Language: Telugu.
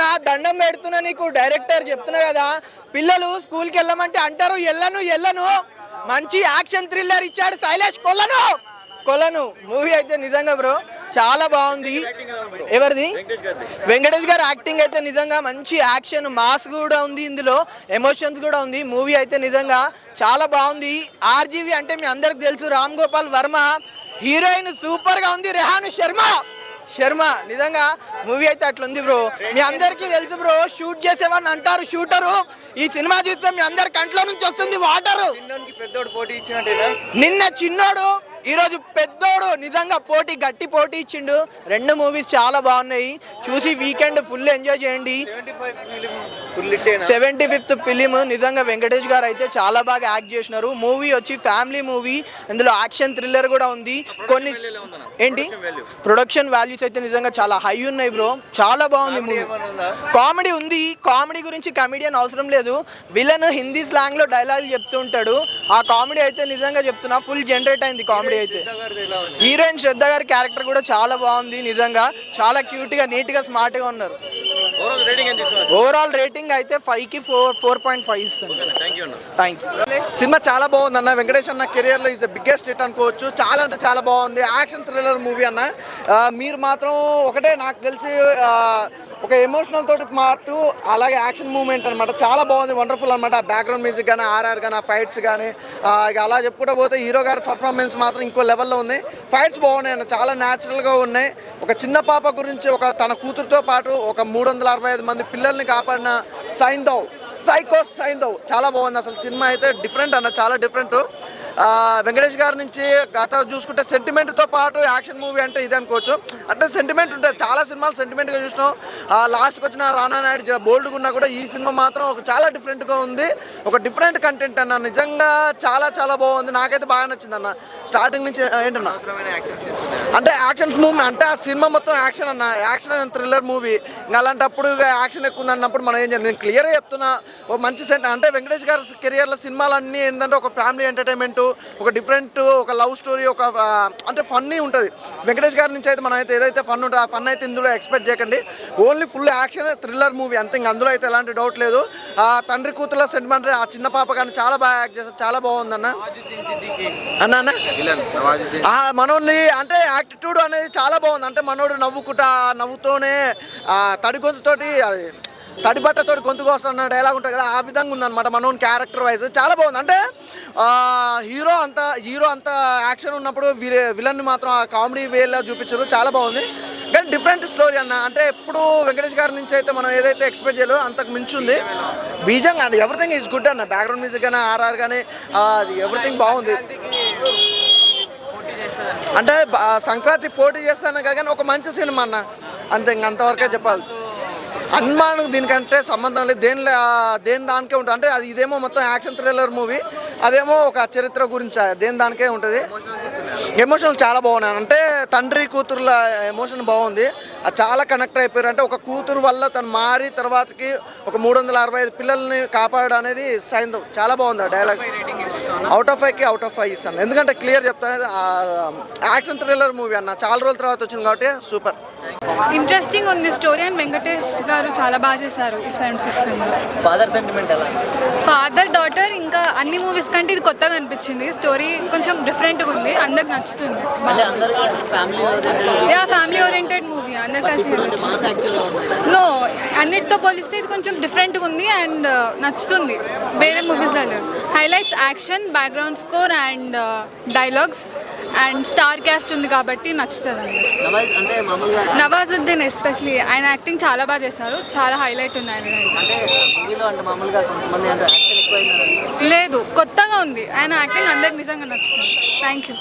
చెప్తున్నా దండం పెడుతున్నా నీకు డైరెక్టర్ చెప్తున్నా కదా. పిల్లలు స్కూల్కి వెళ్ళమంటే అంటారు ఎల్లను ఎల్లను. మంచి యాక్షన్ థ్రిల్లర్ ఇచ్చాడు శైలేష్ కొల్లను. కొలను మూవీ అయితే నిజంగా బ్రో చాలా బాగుంది. ఎవరిది? వెంకటేష్ గారు యాక్టింగ్ అయితే నిజంగా మంచి యాక్షన్ మాస్ కూడా ఉంది ఇందులో ఎమోషన్స్ కూడా ఉంది. మూవీ అయితే నిజంగా చాలా బాగుంది. ఆర్జీవి అంటే మీ అందరికి తెలుసు రామ్ గోపాల్ వర్మ హీరోయిన్ సూపర్గా ఉంది రెహాను శర్మ. శర్మ నిజంగా మూవీ అయితే అట్లుంది బ్రో మీ అందరికీ తెలుసు బ్రో షూట్ చేసేవాడిని అంటారు షూటరు ఈ సినిమా చూస్తే మీ అందరి కంట్లో నుంచి వస్తుంది వాటరు పెద్దోడు పోటీ ఇచ్చినట్టేనా? నిన్న చిన్నోడు ఈరోజు పెద్దోడు నిజంగా పోటీ గట్టి పోటీ ఇచ్చిండు. రెండు మూవీస్ చాలా బాగున్నాయి. చూసి వీకెండ్ ఫుల్ ఎంజాయ్ చేయండి. సెవెంటీ ఫిఫ్త్ ఫిలిం నిజంగా వెంకటేష్ గారు అయితే చాలా బాగా యాక్ట్ చేసినారు. మూవీ వచ్చి ఫ్యామిలీ మూవీ ఇందులో యాక్షన్ థ్రిల్లర్ కూడా ఉంది. కొన్ని ఏంటి? ప్రొడక్షన్ వాల్యూస్ అయితే నిజంగా చాలా హై ఉన్నాయి బ్రో చాలా బాగుంది మూవీ. కామెడీ ఉంది? కామెడీ గురించి కమెడియన్ అవసరం లేదు. విలన్ హిందీ స్లాంగ్లో డైలాగ్ చెప్తూ ఉంటాడు. ఆ కామెడీ అయితే నిజంగా చెప్తున్నా ఫుల్ జనరేట్ అయింది కామెడీ అయితే. హీరోయిన్ శ్రద్ధ గారి క్యారెక్టర్ కూడా చాలా బాగుంది నిజంగా. చాలా క్యూట్గా నీట్గా స్మార్ట్గా ఉన్నారు. ఓవరాల్ రేటింగ్ అయితే ఫైవ్కి ఫోర్ ఫోర్ పాయింట్ ఫైవ్ ఇస్తాను థ్యాంక్ యూ సినిమా చాలా బాగుంది అన్న. వెంకటేష్ అన్న కెరియర్లో ఇస్ ద బిగ్గెస్ట్ హిట్ అనుకోవచ్చు. చాలా అంటే చాలా బాగుంది. యాక్షన్ థ్రిల్లర్ మూవీ అన్న. మీరు మాత్రం ఒకటే నాకు తెలిసి ఒక ఎమోషనల్ తోటి పాటు అలాగే యాక్షన్ మూమెంట్ అనమాట చాలా బాగుంది వండర్ఫుల్ అనమాట బ్యాక్గ్రౌండ్ మ్యూజిక్ కానీ ఆర్ఆర్ కానీ ఆ ఫైట్స్ కానీ ఇక అలా చెప్పుకుంటూ పోతే హీరో గారి పర్ఫార్మెన్స్ మాత్రం ఇంకో లెవెల్లో ఉంది. ఫైట్స్ బాగున్నాయి అన్న చాలా న్యాచురల్గా ఉన్నాయి. ఒక చిన్న పాప గురించి ఒక తన కూతురుతో పాటు ఒక మూడు వందల అరవై ఐదు మంది పిల్లల్ని కాపాడిన సైందవ్ సైకో సైందవ్ చాలా బాగుంది అసలు సినిమా అయితే డిఫరెంట్ అన్న చాలా డిఫరెంట్ వెంకటేష్ గారి నుంచి గత చూసుకుంటే సెంటిమెంట్తో పాటు యాక్షన్ మూవీ అంటే ఇది అనుకోవచ్చు. అంటే సెంటిమెంట్ ఉంటుంది చాలా సినిమాలు సెంటిమెంట్గా చూసినాం. లాస్ట్కి వచ్చిన రానా నాయుడు బోల్డ్గా ఉన్నా కూడా ఈ సినిమా మాత్రం ఒక చాలా డిఫరెంట్గా ఉంది. ఒక డిఫరెంట్ కంటెంట్ అన్న. నిజంగా చాలా చాలా బాగుంది. నాకైతే బాగా నచ్చింది అన్న. స్టార్టింగ్ నుంచి ఏంటన్నా? అంటే యాక్షన్ మూవీ అంటే ఆ సినిమా మొత్తం యాక్షన్ అన్న. యాక్షన్ అండ్ థ్రిల్లర్ మూవీ ఇంకా అలాంటప్పుడు యాక్షన్ ఎక్కువ ఉంది అన్నప్పుడు మనం ఏం చేయాలి? నేను క్లియర్గా చెప్తున్నా. ఒక మంచి సెంట్ అంటే వెంకటేష్ గారి కెరియర్లో సినిమాలన్నీ ఏంటంటే ఒక ఫ్యామిలీ ఎంటర్టైన్మెంట్ ఒక డిఫరెంట్ ఒక లవ్ స్టోరీ ఒక అంటే ఫన్నీ ఉంటుంది. వెంకటేష్ గారి నుంచి అయితే మనం అయితే ఏదైతే ఫన్ ఉంటుందో ఆ ఫన్ అయితే ఇందులో ఎక్స్పెక్ట్ చేయకండి. Only full action thriller movie అంతే ఇంక అందులో అయితే ఎలాంటి డౌట్ లేదు. ఆ తండ్రి కూతుర్ల సెంటిమెంట్ ఆ చిన్న పాప కానీ చాలా బాగా యాక్ట్ చేస్తారు చాలా బాగుందన్న అన్న. అన్న మనోడిని అంటే యాటిట్యూడ్ అనేది చాలా బాగుంది. అంటే మనోడు నవ్వుకుంటా నవ్వుతోనే తడి గొంతుతోటి తడిబట్టతో తడి బట్టతోటి గొంతు డైలాగ్ ఉంటుంది కదా ఆ విధంగా ఉందన్నమాట మనోన్ క్యారెక్టర్ వైజ్ చాలా బాగుంది. అంటే హీరో అంత హీరో అంత యాక్షన్ ఉన్నప్పుడు విలన్ మాత్రం ఆ కామెడీ వేలా చూపించారు. చాలా బాగుంది. కానీ డిఫరెంట్ స్టోరీ అన్న. అంటే ఎప్పుడు వెంకటేష్ గారి నుంచి అయితే మనం ఏదైతే ఎక్స్పెక్ట్ చేయాలో అంతకు మించి ఉంది. బీజం కానీ ఎవ్రీథింగ్ ఈజ్ గుడ్ అన్న. బ్యాక్గ్రౌండ్ మ్యూజిక్ కానీ ఆర్ఆర్ కానీ అది ఎవ్రీథింగ్ బాగుంది. అంటే సంక్రాంతి పోటీ చేస్తాను కానీ ఒక మంచి సినిమా అన్న. అంతే ఇంక అంతవరకే చెప్పాలి. అనుమానం దీనికంటే సంబంధం లేదు. దేనిలో దేని దానికే ఉంటుంది. అంటే అది ఇదేమో మొత్తం యాక్షన్ థ్రిల్లర్ మూవీ. అదేమో ఒక చరిత్ర గురించి దేని దానికే ఉంటుంది. ఎమోషనల్ చాలా బాగున్నాయి. అంటే తండ్రి కూతురుల ఎమోషన్ బాగుంది. అది చాలా కనెక్ట్ అయిపోయారు. అంటే ఒక కూతురు వల్ల తను మారి తర్వాతకి ఒక మూడు వందల అరవై ఐదు పిల్లల్ని కాపాడడం అనేది సైన్ చాలా బాగుంది ఆ డైలాగ్ అవుట్ ఆఫ్ ఫైవ్కి అవుట్ ఆఫ్ ఫైవ్ ఇస్తాను. ఎందుకంటే క్లియర్ చెప్తాను. యాక్షన్ థ్రిల్లర్ మూవీ అన్న. చాలా రోజుల తర్వాత వచ్చింది కాబట్టి సూపర్. ఇంట్రెస్టింగ్ ఉంది స్టోరీ అండ్ వెంకటేష్ గారు చాలా బాగా చేశారు. ఫాదర్ సెంటిమెంట్ ఎలా? ఫాదర్ డాటర్ ఇంకా అన్ని మూవీస్ కంటే ఇది కొత్తగా అనిపించింది. స్టోరీ కొంచెం డిఫరెంట్గా ఉంది. అందరికి నచ్చుతుంది. యా ఫ్యామిలీ ఓరియంటెడ్ మూవీ అందరు కలిసి నో అన్నిటితో పోలిస్తే ఇది కొంచెం డిఫరెంట్గా ఉంది అండ్ నచ్చుతుంది. వేరే మూవీస్లో లేదు highlights action background score and dialogues and star cast ఉంది కాబట్టి నచ్చుతుంది. అండి నవాజుద్దీన్ ఎస్పెషలీ ఆయన యాక్టింగ్ చాలా బాగా చేశారు. చాలా హైలైట్ ఉంది ఆయన లేదు కొత్తగా ఉంది. ఆయన యాక్టింగ్ అందరికి నిజంగా నచ్చుతుంది. Thank you